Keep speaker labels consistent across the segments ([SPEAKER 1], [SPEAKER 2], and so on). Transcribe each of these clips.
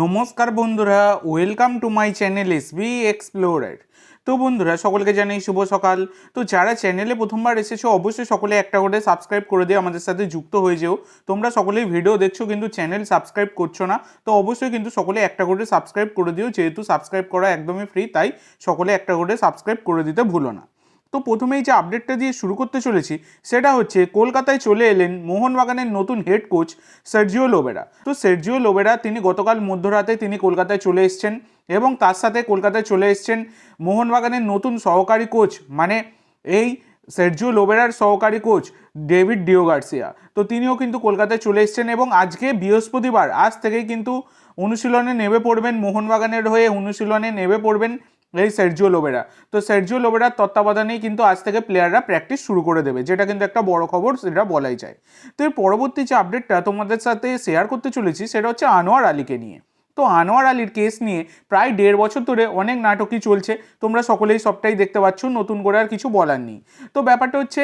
[SPEAKER 1] নমস্কার বন্ধুরা welcome to my channel S B explorer তো বন্ধুরা, সকলকে জানাই শুভ সকাল। তো যারা চ্যানেলে প্রথমবার এসেছ, অবশ্যই সকলে একটা করে সাবস্ক্রাইব করে দিয়ে আমাদের সাথে যুক্ত হয়ে যেও। তোমরা সকলেই ভিডিও দেখছ, কিন্তু চ্যানেল সাবস্ক্রাইব করছ না, তো অবশ্যই কিন্তু সকলে একটা করে সাবস্ক্রাইব করে দিও, যেহেতু সাবস্ক্রাইব করা একদমই ফ্রি তাই সকলে একটা করে সাবস্ক্রাইব করে দিতে ভুলো না। তো প্রথমেই যে আপডেটটা দিয়ে শুরু করতে চলেছি, সেটা হচ্ছে কলকাতায় চলে এলেন মোহনবাগানের নতুন হেড কোচ সার্জিও লোবেরা তো সার্জিও লোবেরা তিনি গতকাল মধ্যরাতে তিনি কলকাতায় চলে এসছেন এবং তার সাথে কলকাতায় চলে এসেছেন মোহনবাগানের নতুন সহকারী কোচ মানে এই সার্জিও লোবেরার সহকারী কোচ ডেভিড ডিও গার্সিয়া তো তিনিও কিন্তু কলকাতায় চলে এসেছেন এবং আজকে বৃহস্পতিবার, আজ থেকেই কিন্তু অনুশীলনে নেমে পড়বেন মোহনবাগানের হয়ে, অনুশীলনে নেমে পড়বেন এই সার্জিও লোবেরা তো সার্জিও লোবেরার তত্ত্বাবধানেই কিন্তু আজ থেকে প্লেয়াররা প্র্যাকটিস শুরু করে দেবে, যেটা কিন্তু একটা বড় খবর সেটা বলাই যায়। তো এর পরবর্তী যে আপডেটটা তোমাদের সাথে শেয়ার করতে চলেছি, সেটা হচ্ছে আনোয়ার আলীকে নিয়ে। তো আনোয়ার আলীর কেস নিয়ে প্রায় দেড় বছর ধরে অনেক নাটকই চলছে। তোমরা সকলেই সবটাই দেখতে পাচ্ছ, নতুন করে আর কিছু বলার নেই। তো ব্যাপারটা হচ্ছে,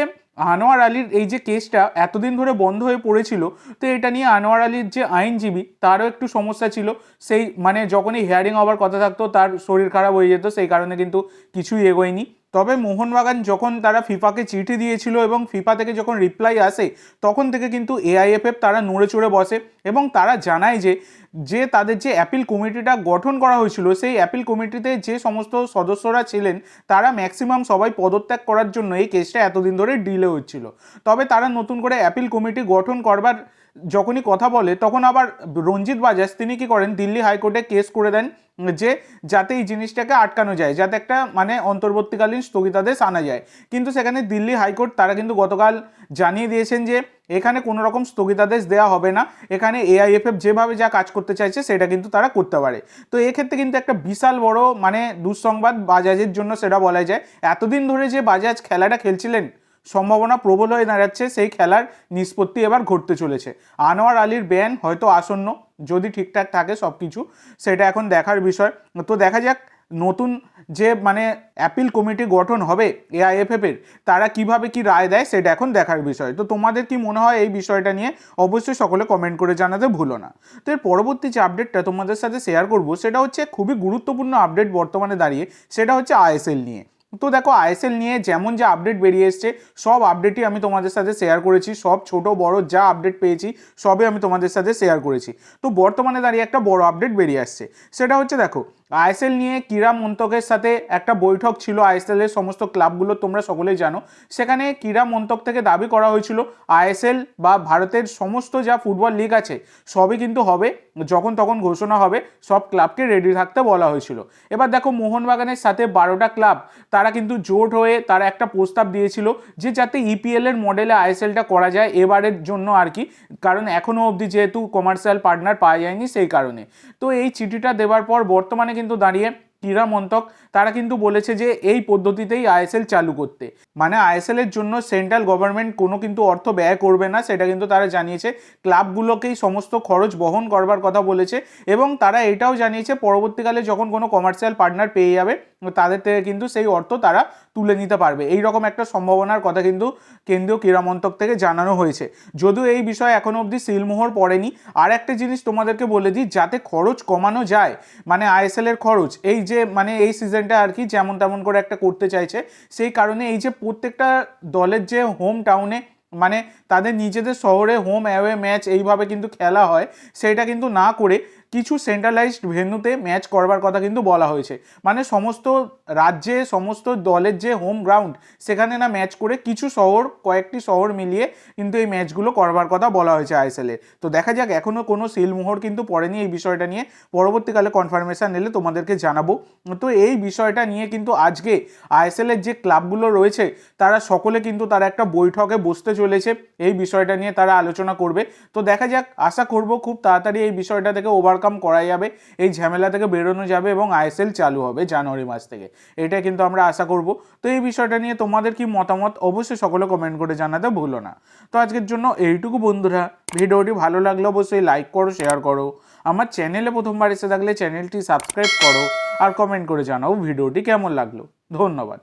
[SPEAKER 1] আনোয়ার আলীর এই যে কেসটা এতদিন ধরে বন্ধ হয়ে পড়েছিল, তো এটা নিয়ে আনোয়ার আলীর যে আইনজীবী, তারও একটু সমস্যা ছিল। সেই মানে যখনই হিয়ারিং হওয়ার কথা থাকতো, তার শরীর খারাপ হয়ে যেত, সেই কারণে কিন্তু কিছুই এগোয়নি। তবে মোহনবাগান যখন তারা ফিফাকে চিঠি দিয়েছিল এবং ফিফা থেকে যখন রিপ্লাই আসে, তখন থেকে কিন্তু এআইএফএফ তারা নড়ে চড়ে বসে এবং তারা জানায় যে যে তাদের যে অ্যাপিল কমিটিটা গঠন করা হয়েছিল, সেই অ্যাপিল কমিটিতে যে সমস্ত সদস্যরা ছিলেন, তারা ম্যাক্সিমাম সবাই পদত্যাগ করার জন্য এই কেসটা এতদিন ধরে ডিলে হচ্ছিল। তবে তারা নতুন করে অ্যাপিল কমিটি গঠন করবার যখনই কথা বলে, তখন আবার রঞ্জিত বাজাজ, তিনি কি করেন, দিল্লি হাইকোর্টে কেস করে দেন যে যাতে এই জিনিসটাকে আটকানো যায়, যাতে একটা মানে অন্তর্বর্তীকালীন স্থগিতাদেশ আনা যায়। কিন্তু সেখানে দিল্লি হাইকোর্ট, তারা কিন্তু গতকাল জানিয়ে দিয়েছেন যে এখানে কোনো রকম স্থগিতাদেশ দেওয়া হবে না। এখানে এআইএফএফ যেভাবে যা কাজ করতে চাইছে, সেটা কিন্তু তারা করতে পারে। তো এক্ষেত্রে কিন্তু একটা বিশাল বড় মানে দুঃসংবাদ বাজাজের জন্য সেটা বলা যায়। এতদিন ধরে যে বাজাজ খেলাটা খেলছিলেন, সম্ভাবনা প্রবল হয়ে দাঁড়াচ্ছে, সেই খেলার নিষ্পত্তি এবার ঘটতে চলেছে। আনোয়ার আলীর ব্যান হয়তো আসন্ন। যদি ঠিকঠাক থাকে সব কিছু সেটা এখন দেখার বিষয়। তো দেখা যাক নতুন যে মানে অ্যাপিল কমিটি গঠন হবে এআইএফএফ এর, তারা কীভাবে কি রায় দেয় সেটা এখন দেখার বিষয়। তো তোমাদের কি মনে হয় এই বিষয়টা নিয়ে? অবশ্যই সকলে কমেন্ট করে জানাতে ভুলো না। তো এর পরবর্তী যে আপডেটটা তোমাদের সাথে শেয়ার করব, সেটা হচ্ছে খুবই গুরুত্বপূর্ণ আপডেট বর্তমানে দাঁড়িয়ে, সেটা হচ্ছে আইএসএল নিয়ে। তো দেখো আইএসএল নিয়ে যেমন যে আপডেট বেরিয়ে এসছে, সব আপডেটই আমি তোমাদের সাথে শেয়ার করেছি, সব ছোট, বড় যা আপডেট পেয়েছি, সবই আমি তোমাদের সাথে শেয়ার করেছি। তো বর্তমানে দাঁড়িয়ে একটা বড় আপডেট বেরিয়ে আসছে। সেটা হচ্ছে দেখো আইএসএল নিয়ে ক্রীড়া মন্ত্রকের সাথে একটা বৈঠক ছিল আইএসএল এর সমস্ত ক্লাবগুলো, তোমরা সকলেই জানো। সেখানে ক্রীড়া মন্ত্রক থেকে দাবি করা হয়েছিল, আইএসএল বা ভারতের সমস্ত যা ফুটবল লিগ আছে, সবই কিন্তু হবে, যখন তখন ঘোষণা হবে, সব ক্লাবকে রেডি থাকতে বলা হয়েছিল। এবার দেখো মোহনবাগানের সাথে বারোটা ক্লাব, তারা কিন্তু জোট হয়ে তারা একটা প্রস্তাব দিয়েছিল যে যাতে ইপিএল এর মডেলে আইএসএলটা করা যায় এবারের জন্য আর কি, কারণ এখনও অবধি যেহেতু কমার্শিয়াল পার্টনার পাওয়া যায়নি সেই কারণে। তো এই চিঠিটা দেওয়ার পর বর্তমানে কিন্তু দাঁড়িয়ে ক্রীড়া মন্ত্রক তারা কিন্তু বলেছে যে এই পদ্ধতিতেই আইএসএল চালু করতে। মানে আইএসএল এর জন্য সেন্ট্রাল গভর্নমেন্ট কোনো কিন্তু অর্থ ব্যয় করবে না, সেটা কিন্তু তারা জানিয়েছে। ক্লাবগুলোকেই সমস্ত খরচ বহন করবার কথা বলেছে এবং তারা এটাও জানিয়েছে, পরবর্তীকালে যখন কোনো কমার্শিয়াল পার্টনার পেয়ে যাবে, তাদের থেকে কিন্তু সেই অর্থ তারা তুলে নিতে পারবে। এই রকম একটা সম্ভাবনার কথা কিন্তু কেন্দ্রীয় ক্রীড়া মন্ত্রক থেকে জানানো হয়েছে। যদিও এই বিষয়ে এখনও অবধি সিলমোহর পড়েনি আর একটা জিনিস তোমাদেরকে বলে দিই, যাতে খরচ কমানো যায় মানে আইএসএল এর খরচ, এই যে মানে এই সিজনটা আর কি যেমন তেমন করে একটা করতে চাইছে, সেই কারণে এই যে প্রত্যেকটা দলের যে হোম টাউনে মানে তাদের নিজেদের শহরে হোম অ্যাওয়ে ম্যাচ এইভাবে কিন্তু খেলা হয়, সেটা কিন্তু না করে কিছু সেন্ট্রালাইজড ভেন্যুতে ম্যাচ করবার কথা কিন্তু বলা হয়েছে। মানে সমস্ত রাজ্যে, সমস্ত দলের যে হোম গ্রাউন্ড সেখানে না ম্যাচ করে কিছু শহর, কয়েকটি শহর মিলিয়ে কিন্তু এই ম্যাচগুলো করবার কথা বলা হয়েছে আইএসএলে তো দেখা যাক এখনও কোনো সিলমোহর কিন্তু পড়েনি এই বিষয়টা নিয়ে। পরবর্তীকালে কনফার্মেশন এলে তোমাদেরকে জানাব। তো এই বিষয়টা নিয়ে কিন্তু আজকে আইএসএলের যে ক্লাবগুলো রয়েছে, তারা সকলে কিন্তু তারা একটা বৈঠকে বসতে চলেছে। এই বিষয়টা নিয়ে তারা আলোচনা করবে। তো দেখা যাক, আশা করব খুব তাড়াতাড়ি এই বিষয়টা থেকে ওভারকাম করা যাবে, এই ঝামেলা থেকে বেরোনো যাবে এবং আইএসএল চালু হবে জানুয়ারি মাস থেকে। এটা কিন্তু আমরা আশা করব। তো এই বিষয়টা নিয়ে তোমাদের কি মতামত অবশ্যই সকলে কমেন্ট করে জানাতে ভুলো না। তো আজকের জন্য এইটুকু বন্ধুরা। ভিডিওটি ভালো লাগলে অবশ্যই লাইক করো শেয়ার করো। আমার চ্যানেলে প্রথমবার এসে থাকলে চ্যানেলটি সাবস্ক্রাইব করো আর কমেন্ট করে জানাও ভিডিওটি কেমন লাগল। ধন্যবাদ।